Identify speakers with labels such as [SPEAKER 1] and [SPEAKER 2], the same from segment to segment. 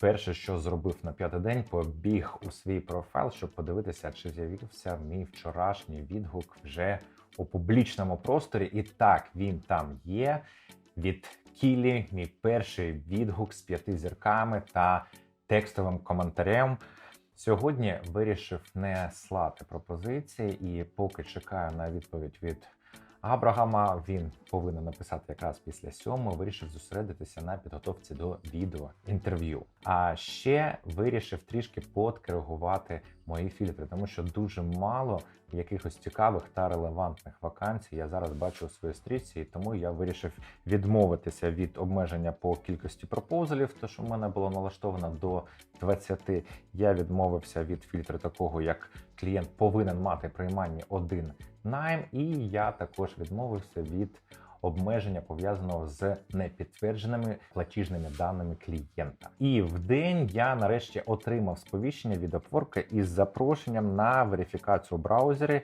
[SPEAKER 1] Перше, що зробив на п'ятий день, побіг у свій профайл, щоб подивитися, чи з'явився мій вчорашній відгук вже у публічному просторі. І так, він там є. Від Кілі, мій перший відгук з п'яти зірками та текстовим коментарем. Сьогодні вирішив не слати пропозиції, і поки чекаю на відповідь від Абрагама, він повинен написати якраз після сьомого. Вирішив зосередитися на підготовці до відео інтерв'ю. А ще вирішив трішки подкоригувати мої фільтри, тому що дуже мало якихось цікавих та релевантних вакансій я зараз бачу у своїй стрічці, і тому я вирішив відмовитися від обмеження по кількості пропозалів, то що в мене було налаштовано до 20. Я відмовився від фільтру такого, як клієнт повинен мати приймання один найм, і я також відмовився від обмеження пов'язаного з непідтвердженими платіжними даними клієнта. І в день я нарешті отримав сповіщення від Upwork із запрошенням на верифікацію в браузері.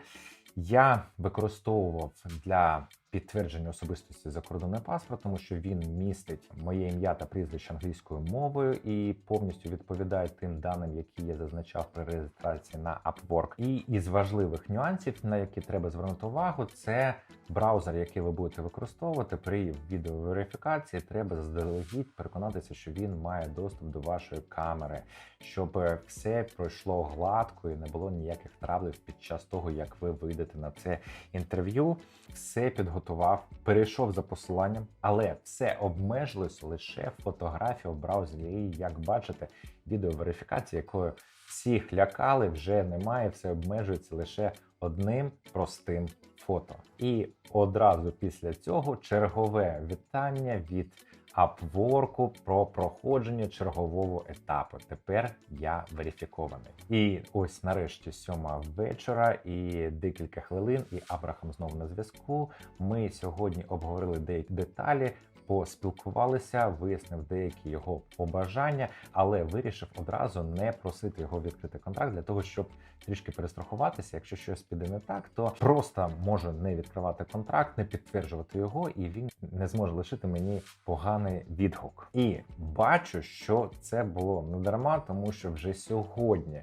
[SPEAKER 1] Я використовував для підтвердження особистості закордонний паспорт, тому що він містить моє ім'я та прізвище англійською мовою і повністю відповідає тим даним, які я зазначав при реєстрації на Upwork. І із важливих нюансів, на які треба звернути увагу, це браузер, який ви будете використовувати при відеоверифікації. Треба заздалегідь переконатися, що він має доступ до вашої камери, щоб все пройшло гладко і не було ніяких травлів під час того, як ви вийдете на це інтерв'ю. Все підготував, перейшов за посиланням, але все обмежилось лише фотографія в браузері. І як бачите, відеоверифікація, якою всіх лякали, вже немає, все обмежується лише одним простим фото. І одразу після цього чергове вітання від Upwork про проходження чергового етапу. Тепер я верифікований. І ось нарешті сьома вечора і декілька хвилин, і Абрахам знову на зв'язку. Ми сьогодні обговорили деякі деталі. Поспілкувалися, вияснив деякі його побажання, але вирішив одразу не просити його відкрити контракт для того, щоб трішки перестрахуватися. Якщо щось піде не так, то просто можу не відкривати контракт, не підтверджувати його, і він не зможе лишити мені поганий відгук. І бачу, що це було не дарма, тому що вже сьогодні.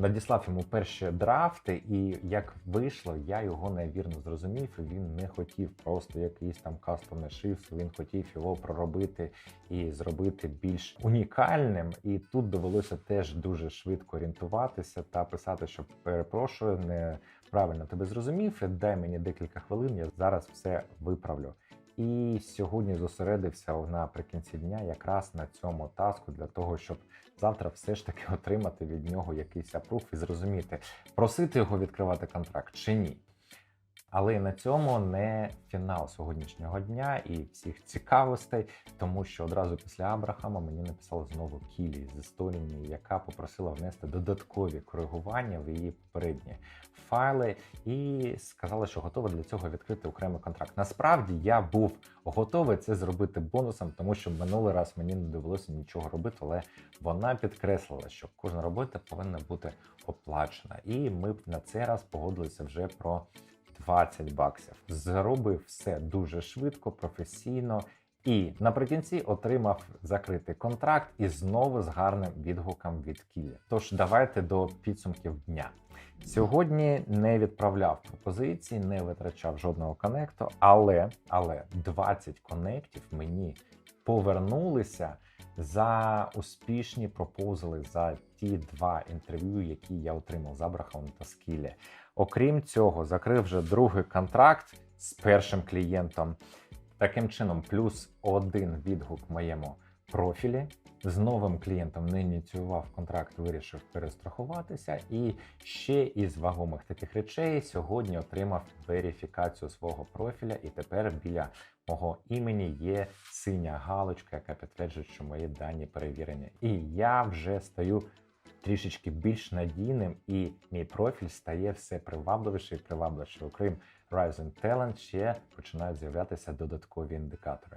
[SPEAKER 1] Надіслав йому перші драфти, і як вийшло, я його невірно зрозумів. Він не хотів просто якийсь там кастомний шрифт, Він хотів його проробити і зробити більш унікальним. І тут довелося теж дуже швидко орієнтуватися та писати, що перепрошую, не правильно тебе зрозумів. Дай мені декілька хвилин. Я зараз все виправлю. І сьогодні зосередився наприкінці дня якраз на цьому таску для того, щоб завтра все ж таки отримати від нього якийсь апрув і зрозуміти, просити його відкривати контракт чи ні. Але на цьому не фінал сьогоднішнього дня і всіх цікавостей, тому що одразу після Абрахама мені написала знову Кілі з Естонії, яка попросила внести додаткові коригування в її попередні файли, і сказала, що готова для цього відкрити окремий контракт. Насправді я був готовий це зробити бонусом, тому що минулий раз мені не довелося нічого робити, але вона підкреслила, що кожна робота повинна бути оплачена. І ми на цей раз погодилися вже про. 20 баксів. Зробив все дуже швидко, професійно. І наприкінці отримав закритий контракт і знову з гарним відгуком від Кілі. Тож давайте до підсумків дня. Сьогодні не відправляв пропозиції, не витрачав жодного конекту, але але 20 конектів мені повернулися за успішні пропозали за ті два інтерв'ю, які я отримав з Абрахамом та Скілі. Окрім цього, закрив вже другий контракт з першим клієнтом. Таким чином, плюс один відгук в моєму профілі. З новим клієнтом не ініціював контракт, вирішив перестрахуватися. І ще із вагомих таких речей сьогодні отримав верифікацію свого профіля, і тепер біля мого імені є синя галочка, яка підтверджує, що мої дані перевірені. І я вже стаю трішечки більш надійним, і мій профіль стає все привабливіше і привабливіше. Окрім Rising Talent, ще починають з'являтися додаткові індикатори.